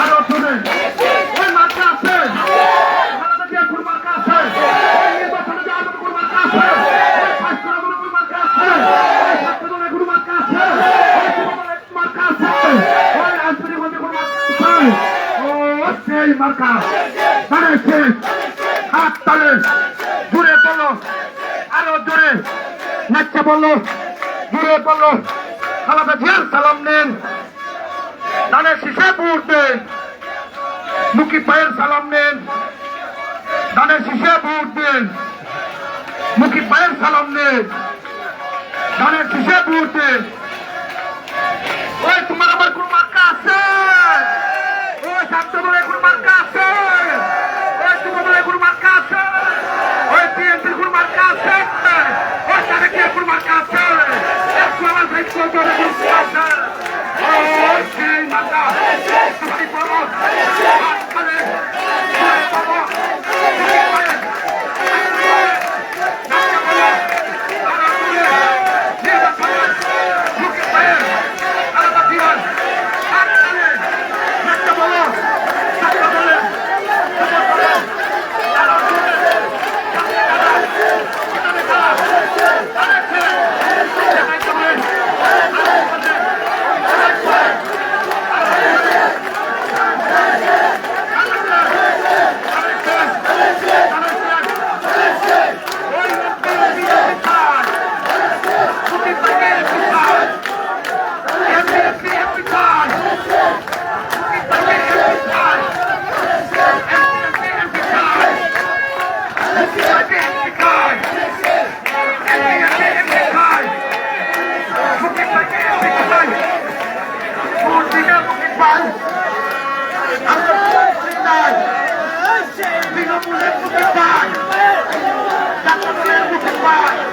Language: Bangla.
আরও শুনেন ওই মার্কা আছে খালেদা জিয়ার কোন মার্কা আছে ওই নির্বাচনে যে আদর কোন মার্কা আছে ওই ফাঁসির আদর কোন মার্কা আছে ওই ছাত্রদলের কোন মার্কা আছে ওই যুবদলের কোন মার্কা আছে ওই রাজনীতিগঞ্জে কোন মার্কা আছে মার্কা। তাহলে শেষ হাত তালে জুড়ে পড়ল আরও জোরে নাচছে বলল, জুড়ে পড়ল খালেদা জিয়ার সালাম নেন। ধানের শীষে ভোট দেন মুখি পায়ের সালাম নেন। ধানের শীষে ভোট দেন মুখি পায়ের সালাম নেন। ধানের শীষে ভোট দেন ওই, তোমার আমার কোন মার্কা আছে? ওই কোন মার্কা uma canção. Escola da escola da educação. Oh, quem manda? Isso que falou. Bye.